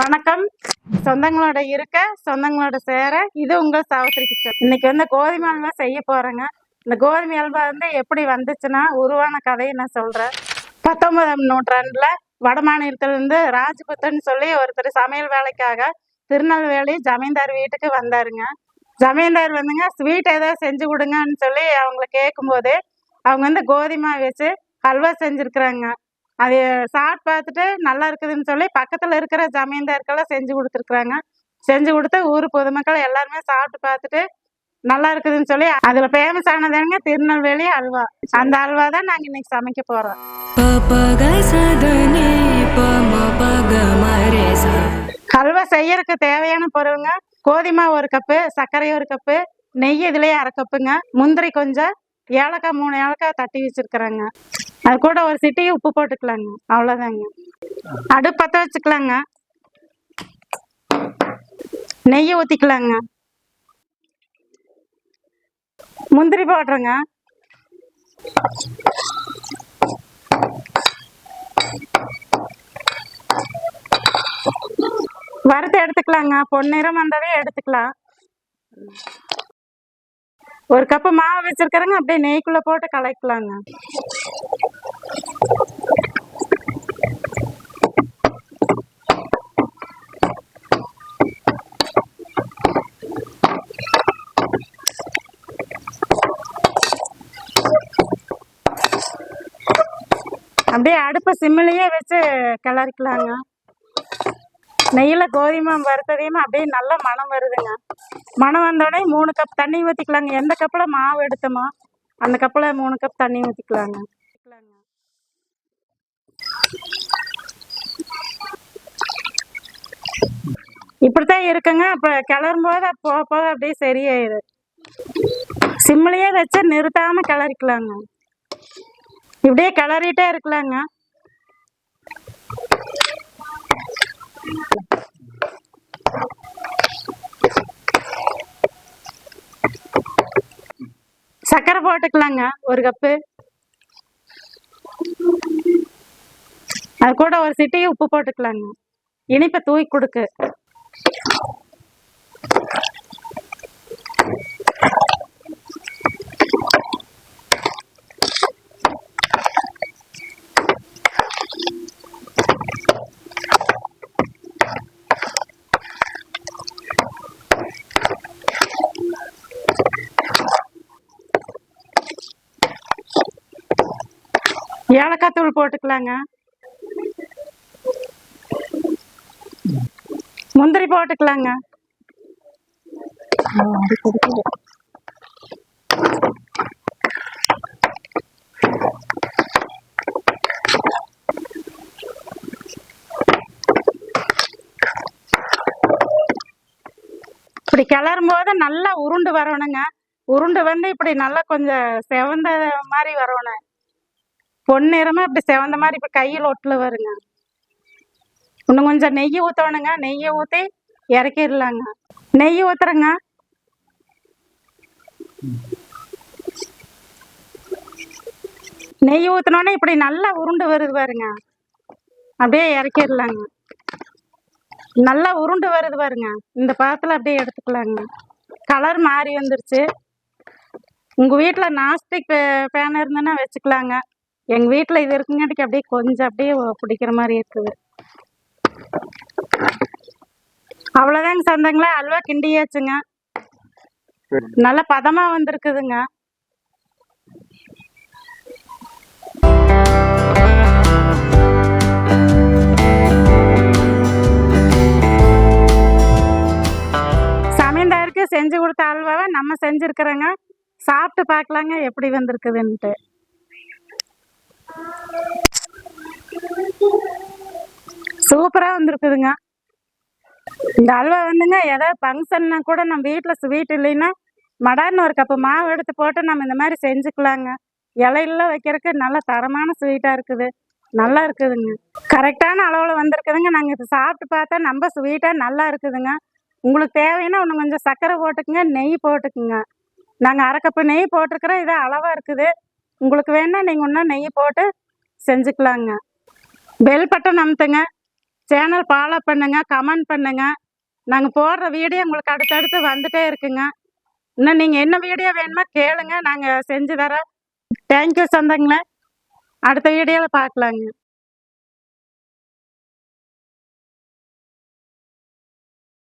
வணக்கம். சொந்தங்களோட இருக்க சொந்தங்களோட சேர இது உங்கள் சாவித்திரி கிச்சன். இன்னைக்கு வந்து கோதுமை அல்வா செய்ய போறேங்க. இந்த கோதுமை அல்வா வந்து எப்படி வந்துச்சுன்னா உருவான கதையை நான் சொல்றேன். பத்தொன்பதாம் நூற்றாண்டுல வட இருந்து ராஜ்புத்தன் சொல்லி ஒருத்தர் சமையல் வேலைக்காக திருநெல்வேலி ஜமீன்தார் வீட்டுக்கு வந்தாருங்க. ஜமீன்தார் வந்துங்க ஸ்வீட் ஏதாவது செஞ்சு கொடுங்கன்னு சொல்லி அவங்கள கேட்கும்போது அவங்க வந்து கோதுமை வச்சு ஹல்வா செஞ்சுருக்குறாங்க. அது சாப்பிட்டு பார்த்துட்டு நல்லா இருக்குதுன்னு சொல்லி பக்கத்தில் இருக்கிற ஜமீன்தாருக்கெல்லாம் செஞ்சு கொடுத்துருக்குறாங்க. செஞ்சு கொடுத்து ஊர் பொதுமக்கள் எல்லாருமே சாப்பிட்டு பார்த்துட்டு நல்லா இருக்குதுன்னு சொல்லி அதுல ஃபேமஸ் ஆனதுங்க திருநெல்வேலி அல்வா. அந்த அல்வா தான் நாங்க இன்னைக்கு சமைக்க போறோம். அல்வா செய்யறதுக்கு தேவையான பொருளுங்க. கோதுமை ஒரு கப்பு சர்க்கரை ஒரு கப்பு நெய் இதுலயே அரை கப்புங்க முந்திரி கொஞ்சம் ஏலக்காய் மூணு ஏலக்காய் தட்டி வச்சிருக்கிறேங்க. அது கூட ஒரு சிட்டி உப்பு போட்டுக்கலாங்க. அவ்வளோதாங்க அடுப்பு பற்ற வச்சுக்கலாங்க. நெய் ஊற்றிக்கலாங்க முந்திரி போடுறேங்க வறுத்து எடுத்துக்கலாங்க. பொன்னிறம் வந்தாவே எடுத்துக்கலாம். ஒரு கப்பு மாவு வச்சிருக்கிறேங்க அப்படியே நெய்க்குள்ள போட்டு கலக்கலாங்க. அப்படியே அடுப்பை சிம்மிலேயே வச்சு கிளறிக்கலாங்க. நெய்யில் கோதுமை வறுத்ததையும் அப்படியே நல்ல மணம் வருதுங்க. மணம் வந்தோடனே மூணு கப் தண்ணி ஊற்றிக்கலாங்க எந்த கப்பில் மாவு எடுத்தோமோ அந்த கப்பில் மூணு கப் தண்ணி ஊற்றிக்கலாங்க இப்படித்தான் இருக்குங்க. அப்போ கிளறும் போது போக போக அப்படியே சரியாயிரு. சிம்மிலேயே வச்சு நிறுத்தாமல் கிளறிக்கலாங்க. இப்படியே கிளறிட்டே இருக்கலாங்க. சக்கரை போட்டுக்கலாங்க ஒரு கப்பு. அது கூட ஒரு சிட்டி உப்பு போட்டுக்கலாங்க. இனிப்பை தூக்கி கொடுக்கு. ஏலக்காய் தூள் போட்டுக்கலாங்க. முந்திரி போட்டுக்கலாங்க. இப்படி கிளறும் போது நல்லா உருண்டு வரணுங்க. உருண்டு வந்து இப்படி நல்லா கொஞ்சம் செவந்த மாதிரி வரணும். பொன்னிறமா இப்படி செவந்த மாதிரி இப்போ கையில் ஒட்டில் வருங்க இன்னும் கொஞ்சம் நெய் ஊற்றணுங்க நெய்யை ஊற்றி இறக்கிடலாங்க. நெய் ஊற்றுறேங்க நெய் ஊற்றினோடனே இப்படி நல்லா உருண்டு வருது பாருங்க. அப்படியே இறக்கிடலாங்க. நல்லா உருண்டு வருது பாருங்க. இந்த பாத்தில் அப்படியே எடுத்துக்கலாங்க. கலர் மாறி வந்துருச்சு. உங்கள் வீட்டில் நாஸ்டிக் பேன் இருந்ததுன்னா வச்சுக்கலாங்க. எங்கள் வீட்டில் இது இருக்குங்காட்டிக்கு அப்படியே கொஞ்சம் அப்படியே பிடிக்கிற மாதிரி இருக்குது. அவ்வளோதாங்க சொந்தங்களா அல்வா கிண்டியாச்சுங்க. நல்ல பதமாக வந்திருக்குதுங்க. சமையல்தாருக்கு செஞ்சு கொடுத்த அல்வாவை நம்ம செஞ்சுருக்குறோங்க. சாப்பிட்டு பார்க்கலாங்க எப்படி வந்திருக்குதுன்ட்டு. சூப்பராக வந்திருக்குதுங்க. இந்த அல்வா வந்துங்க ஏதாவது ஃபங்க்ஷன்னா கூட நம்ம வீட்டில் ஸ்வீட் இல்லைன்னா மடார்னு ஒரு கப்பு மாவு எடுத்து போட்டு நம்ம இந்த மாதிரி செஞ்சுக்கலாங்க. இலையெல்லாம் வைக்கிறதுக்கு நல்ல தரமான ஸ்வீட்டாக இருக்குது. நல்லா இருக்குதுங்க. கரெக்டான அளவில் வந்திருக்குதுங்க. நாங்கள் இப்போ சாப்பிட்டு பார்த்தா நம்ம ஸ்வீட்டாக நல்லா இருக்குதுங்க. உங்களுக்கு தேவைன்னா ஒன்று கொஞ்சம் சர்க்கரை போட்டுக்குங்க நெய் போட்டுக்குங்க. நாங்கள் அரை கப்பு நெய் போட்டிருக்கிறோம். இது அளவாக இருக்குது. உங்களுக்கு வேணால் நீங்கள் ஒன்றா நெய் போட்டு செஞ்சுக்கலாங்க. பெல் பட்டன் அமுத்துங்க. சேனல் ஃபாலோ பண்ணுங்க கமெண்ட் பண்ணுங்க. நாங்கள் போடுற வீடியோ உங்களுக்கு அடுத்தடுத்து வந்துட்டே இருக்குங்க. இன்னும் நீங்கள் என்ன வீடியோ வேணுமோ கேளுங்க. நாங்கள் செஞ்சு தரோம் தேங்க்யூ சொந்தங்களேன் அடுத்த வீடியோவில் பார்க்கலாங்க.